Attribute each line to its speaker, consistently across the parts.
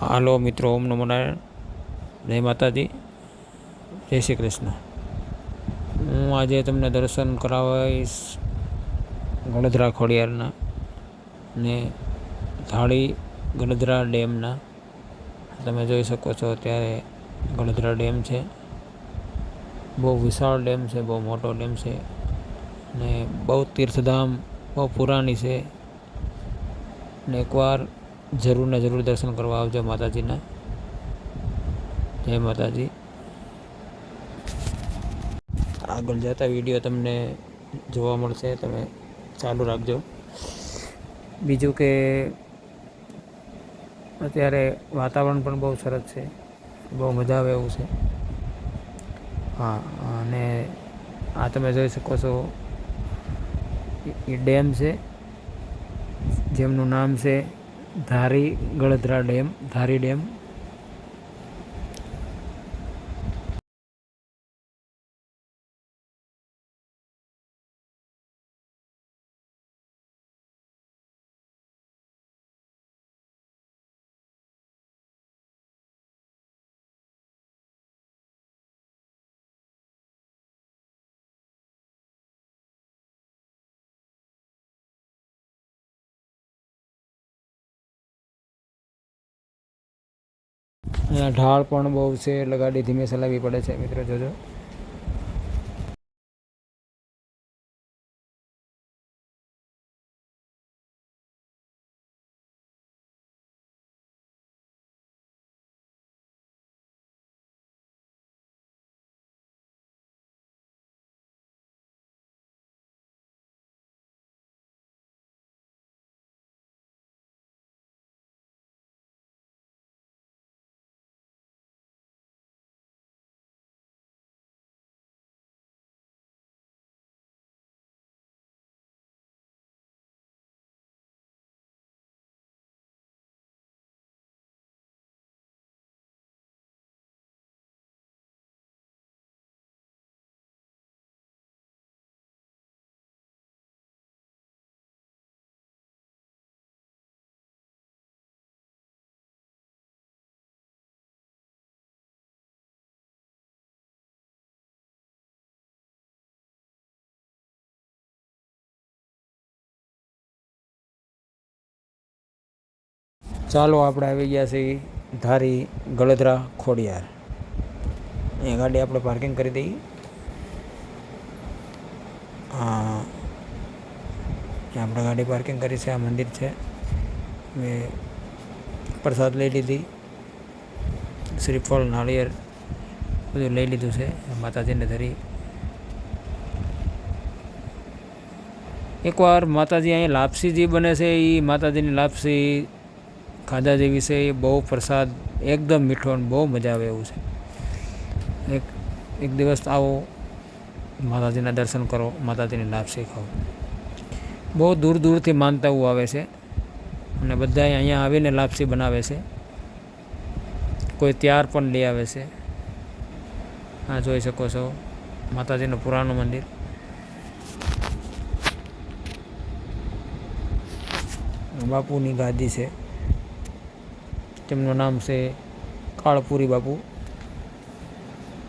Speaker 1: હાલો મિત્રો, ઓમ નમો નારાયણ. જય માતાજી. જય શ્રી કૃષ્ણ. હું આજે તમને દર્શન કરાવીશ ગણધરા ખોડિયારના ને થાળી ગણધરા ડેમના. તમે જોઈ શકો છો અત્યારે ગણધરા ડેમ છે. બહુ વિશાળ ડેમ છે, બહુ મોટો ડેમ છે ને બહુ તીર્થધામ બહુ પુરાણી છે. ને એકવાર જરૂર ને જરૂર દર્શન કરવા આવજો માતાજીના. જય માતાજી. આગળ જતા વીડિયો તમને જોવા મળશે, તમે ચાલુ રાખજો. બીજું કે અત્યારે વાતાવરણ પણ બહુ સરસ છે. બહુ મજા આવે એવું છે. હા, અને આ તમે જોઈ શકો છો. એ ડેમ છે, જેમનું નામ છે ધારી ગળધરા ડેમ ધારી ડેમ અહીંયા ઢાળ પણ બહુ છે એટલે ગાડી ધીમે ચલાવવી પડે છે મિત્રો જોજો. ચાલો આપણે આવી ગયા છીએ ધારી ગળદરા ખોડિયાર. અહીંયા ગાડી આપણે પાર્કિંગ કરી દઈએ. આપણે ગાડી પાર્કિંગ કરી છે, આ મંદિર છે. મેં પ્રસાદ લઈ લીધી. શ્રીફળ નાળિયેર બધું લઈ લીધું છે, માતાજીને ધરી. એકવાર માતાજી અહીંયા લાપસી જે બને છે એ માતાજીની લાપસી ખાધા જે વિશે એ બહુ પ્રસાદ એકદમ મીઠો અને બહુ મજા આવે એવું છે. એક એક દિવસ આવો, માતાજીના દર્શન કરો, માતાજીની લાપસી ખાઓ બહુ દૂર દૂરથી માનતાઓ આવે છે અને બધા અહીંયા આવીને લાપસી બનાવે છે. કોઈ ત્યાર પણ લઈ આવે છે. આ જોઈ શકો છો, માતાજીનું પુરાણું મંદિર. બાપુની ગાદી છે. તેમનું નામ છે કાળપુરી બાપુ.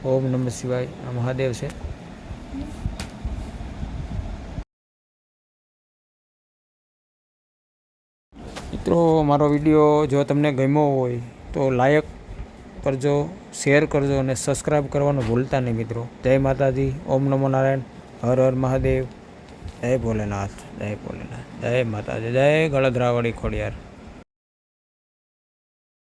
Speaker 1: ઓમ નમઃ શિવાય મહાદેવ છે. મિત્રો, મારો વીડિયો જો તમને ગમ્યો હોય તો લાયક કરજો, શેર કરજો અને સબસ્ક્રાઈબ કરવાનું ભૂલતા નહીં મિત્રો. જય માતાજી, ઓમ નમો નારાયણ, હર હર મહાદેવ. જય ભોલેનાથ જય ભોલેનાથ. જય માતાજી, જય ગળદરાવાળી ખોડિયાર.